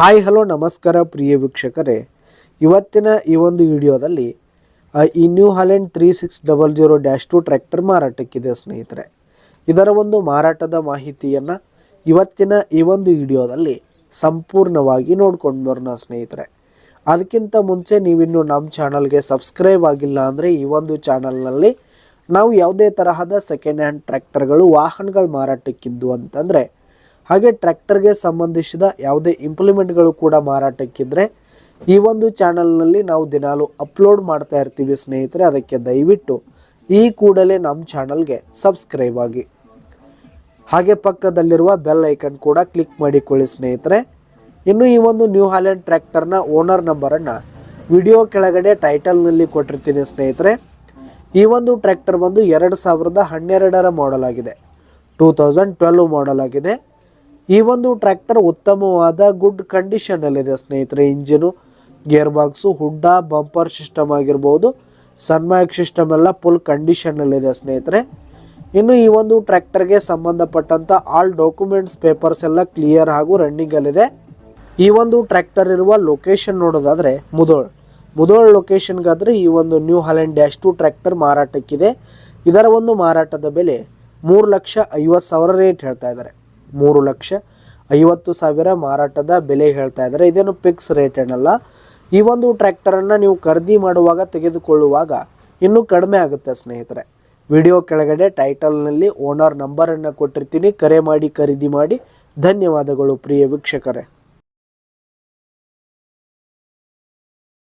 Hi, hello, ನಮಸ್ಕಾರ ಪ್ರಿಯ ವೀಕ್ಷಕರೇ. ಇವತ್ತಿನ ಈ ಒಂದು ವಿಡಿಯೋದಲ್ಲಿ ಈ New Holland three six double zero dash two tractor ಮಾರಾಟಕ್ಕಿದೆ ಸ್ನೇಹಿತರೆ. ಇದರ ಒಂದು ಮಾರಾಟದ ಮಾಹಿತಿಯನ್ನು ಇವತ್ತಿನ ಈ ಒಂದು ವಿಡಿಯೋದಲ್ಲಿ ಸಂಪೂರ್ಣವಾಗಿ ನೋಡ್ಕೊಂಡು ಬರೋಣ ಸ್ನೇಹಿತರೆ. ಅದಕ್ಕಿಂತ ಮುಂಚೆ ನೀವಿನ್ನು ನಮ್ಮ ಚಾನಲ್ಗೆ ಸಬ್ಸ್ಕ್ರೈಬ್ ಆಗಿಲ್ಲ ಅಂದರೆ ಈ ಒಂದು ಚಾನಲ್ನಲ್ಲಿ ನಾವು ಯಾವುದೇ ತರಹದ ಸೆಕೆಂಡ್ ಹ್ಯಾಂಡ್ ಟ್ರ್ಯಾಕ್ಟರ್ಗಳು ವಾಹನಗಳು ಮಾರಾಟಕ್ಕಿದ್ದು ಅಂತಂದರೆ ಹಾಗೆ ಟ್ರ್ಯಾಕ್ಟರ್ಗೆ ಸಂಬಂಧಿಸಿದ ಯಾವುದೇ ಇಂಪ್ಲಿಮೆಂಟ್ಗಳು ಕೂಡ ಮಾರಾಟಕ್ಕಿದ್ರೆ ಈ ಒಂದು ಚಾನಲ್ನಲ್ಲಿ ನಾವು ದಿನಾಲು ಅಪ್ಲೋಡ್ ಮಾಡ್ತಾ ಇರ್ತೀವಿ ಸ್ನೇಹಿತರೆ, ಅದಕ್ಕೆ ದಯವಿಟ್ಟು ಈ ಕೂಡಲೇ ನಮ್ಮ ಚಾನಲ್ಗೆ ಸಬ್ಸ್ಕ್ರೈಬ್ ಆಗಿ. ಹಾಗೆ ಪಕ್ಕದಲ್ಲಿರುವ ಬೆಲ್ ಐಕನ್ ಕೂಡ ಕ್ಲಿಕ್ ಮಾಡಿಕೊಳ್ಳಿ ಸ್ನೇಹಿತರೆ. ಇನ್ನು ಈ ಒಂದು ನ್ಯೂ ಹಾಲೆಂಡ್ ಟ್ರ್ಯಾಕ್ಟರ್ನ ಓನರ್ ನಂಬರನ್ನು ವಿಡಿಯೋ ಕೆಳಗಡೆ ಟೈಟಲ್ನಲ್ಲಿ ಕೊಟ್ಟಿರ್ತೀನಿ ಸ್ನೇಹಿತರೆ. ಈ ಒಂದು ಟ್ರ್ಯಾಕ್ಟರ್ ಬಂದು ಎರಡು ಸಾವಿರದ ಹನ್ನೆರಡರ ಮಾಡಲ್ ಆಗಿದೆ. ಟೂ ತೌಸಂಡ್ ಟ್ವೆಲ್ವ್ ಮಾಡಲ್ ಆಗಿದೆ. ಈ ಒಂದು ಟ್ರ್ಯಾಕ್ಟರ್ ಉತ್ತಮವಾದ ಗುಡ್ ಕಂಡೀಷನಲ್ಲಿದೆ ಸ್ನೇಹಿತರೆ. Engine gear box ಹುಡ್ಡ, bumper system ಆಗಿರ್ಬೋದು ಸನ್ಮೈಕ್ ಸಿಸ್ಟಮ್ ಎಲ್ಲ ಫುಲ್ ಕಂಡೀಷನಲ್ಲಿದೆ ಸ್ನೇಹಿತರೆ. ಇನ್ನು ಈ ಒಂದು ಟ್ರ್ಯಾಕ್ಟರ್ಗೆ ಸಂಬಂಧಪಟ್ಟಂಥ ಆಲ್ ಡಾಕ್ಯುಮೆಂಟ್ಸ್ ಪೇಪರ್ಸ್ ಎಲ್ಲ ಕ್ಲಿಯರ್ ಹಾಗೂ ರನ್ನಿಂಗಲ್ಲಿದೆ ಈ ಒಂದು ಟ್ರ್ಯಾಕ್ಟರ್ ಇರುವ ಲೊಕೇಶನ್ ನೋಡೋದಾದರೆ ಮುದೋಳ್. ಮುದೋಳ್ ಲೊಕೇಶನ್ಗಾದರೆ ಈ ಒಂದು New Holland dash two tractor ಮಾರಾಟಕ್ಕಿದೆ. ಇದರ ಒಂದು ಮಾರಾಟದ ಬೆಲೆ ಮೂರು ಲಕ್ಷ ಐವತ್ತು ಸಾವಿರ ರೇಟ್ ಹೇಳ್ತಾ ಇದ್ದಾರೆ. ಮೂರು ಲಕ್ಷ ಐವತ್ತು ಸಾವಿರ ಮಾರಾಟದ ಬೆಲೆ ಹೇಳ್ತಾ ಇದ್ದಾರೆ. ಇದೇನು ಫಿಕ್ಸ್ ರೇಟ್ ಏನಲ್ಲ. ಈ ಒಂದು ಟ್ರ್ಯಾಕ್ಟರನ್ನು ನೀವು ಖರೀದಿ ಮಾಡುವಾಗ ತೆಗೆದುಕೊಳ್ಳುವಾಗ ಇನ್ನೂ ಕಡಿಮೆ ಆಗುತ್ತೆ ಸ್ನೇಹಿತರೆ. ವಿಡಿಯೋ ಕೆಳಗಡೆ ಟೈಟಲ್ನಲ್ಲಿ ಓನರ್ ನಂಬರನ್ನು ಕೊಟ್ಟಿರ್ತೀನಿ. ಕರೆ ಮಾಡಿ, ಖರೀದಿ ಮಾಡಿ. ಧನ್ಯವಾದಗಳು ಪ್ರಿಯ ವೀಕ್ಷಕರೇ.